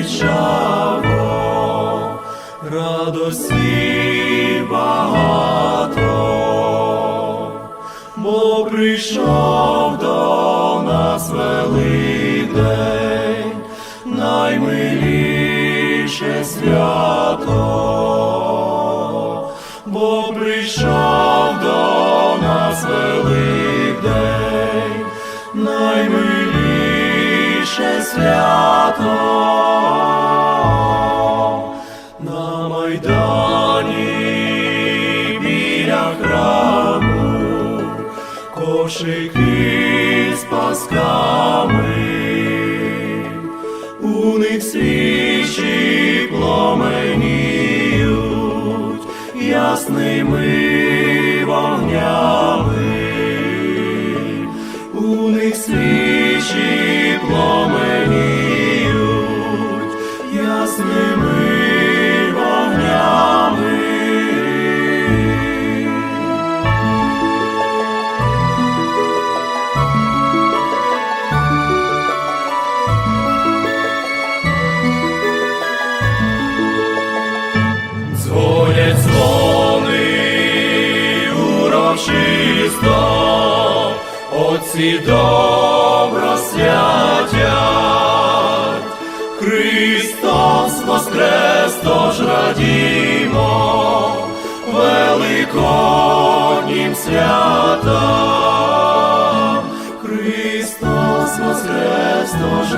величаво, радості багато, бо прийшов до нас великдень, наймиліше свято, бо прийшов до нас великдень, наймиліше свято. Кошики з пасками, у них свічі пломеніють ясними вогнями, урочисто, отці добро святять. Христос воскрес, тож радімо, великоднім святам. Христос воскрес, тож